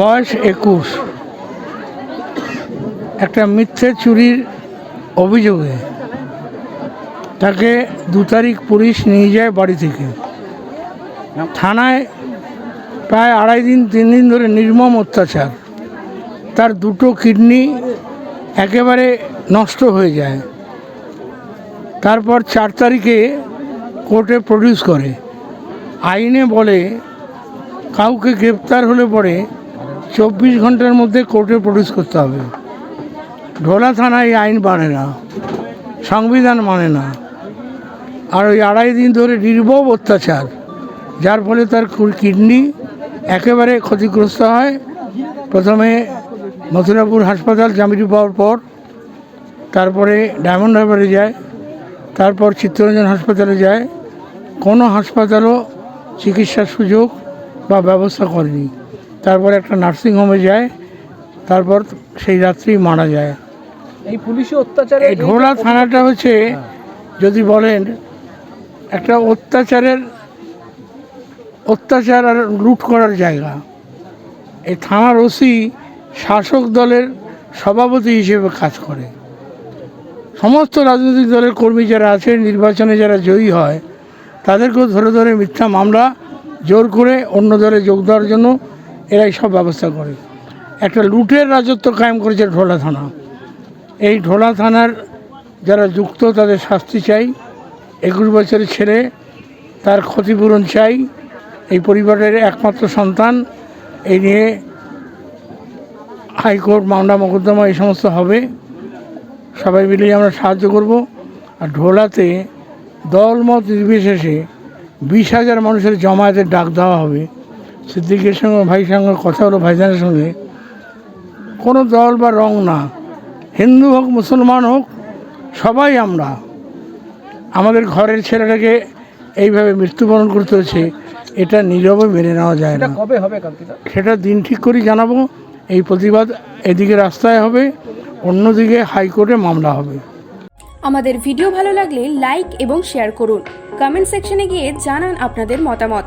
বয়স একুশ। একটা মিথ্যে চুরির অভিযোগে তাকে দু তারিখ পুলিশ নিয়ে যায় বাড়ি থেকে। থানায় প্রায় আড়াই দিন, তিন দিন ধরে নির্মম অত্যাচার। তার দুটো কিডনি একেবারে নষ্ট হয়ে যায়। তারপর চার তারিখে কোর্টে প্রডিউস করে। আইনে বলে কাউকে গ্রেপ্তার হলে পরে চব্বিশ ঘণ্টার মধ্যে কোর্টে প্রডিউস করতে হবে। ঢোলা থানায় আইন মানে না, সংবিধান মানে না। আর ওই আড়াই দিন ধরে নির্মম অত্যাচার, যার ফলে তার কিডনি একেবারে ক্ষতিগ্রস্ত হয়। প্রথমে মথুরাপুর হাসপাতাল জামিটি পাওয়ার পর, তারপরে ডায়মন্ড হারবারে যায়, তারপর চিত্তরঞ্জন হাসপাতালে যায়। কোনো হাসপাতালও চিকিৎসার সুযোগ বা ব্যবস্থা করেনি। তারপর একটা নার্সিংহোমে যায় তারপর সেই রাত্রেই মারা যায়। এই পুলিশি অত্যাচারে এই ঢোলা থানাটা হচ্ছে যদি বলেন একটা অত্যাচারের অত্যাচার আর লুট করার জায়গা। এই থানার ওসি শাসক দলের সভাপতি হিসেবে কাজ করে। সমস্ত রাজনৈতিক দলের কর্মী যারা আছে নির্বাচনে যারা জয়ী হয় তাদেরকেও ধরে ধরে মিথ্যা মামলা জোর করে অন্য দলে যোগ দেওয়ার জন্য এরাই সব ব্যবস্থা করে। একটা লুটের রাজত্ব কায়েম করেছে ঢোলা থানা। এই ঢোলা থানার যারা যুক্ত, তাদের শাস্তি চাই। একুশ বছরের ছেলে, তার ক্ষতিপূরণ চাই। এই পরিবারের একমাত্র সন্তান, এই নিয়ে হাইকোর্ট, মামলা, মোকদ্দমা, এই সমস্ত হবে। সবাই মিলেই আমরা সাহায্য করব। আর ঢোলাতে দলমত নির্বিশেষে বিশ হাজার মানুষের জমায়েতের ডাক দেওয়া হবে। সিদ্দিকের সঙ্গে ভাইয়ের সঙ্গে কথা হলো ভাইজানের সঙ্গে। কোনো দল বা রং না। হিন্দু হোক মুসলমান হোক সবাই আমরা। আমাদের ঘরের ছেলেটাকে এইভাবে মৃত্যুবরণ করতে হচ্ছে এটা নীরবে মেনে নেওয়া যায় না। কবে হবে সেটা দিন ঠিক করে জানাব। এই প্রতিবাদ এদিকে রাস্তায় হবে অন্যদিকে হাইকোর্টে মামলা হবে। আমাদের ভিডিও ভালো লাগলে লাইক এবং শেয়ার করুন। কমেন্ট সেকশনে গিয়ে জানান আপনাদের মতামত।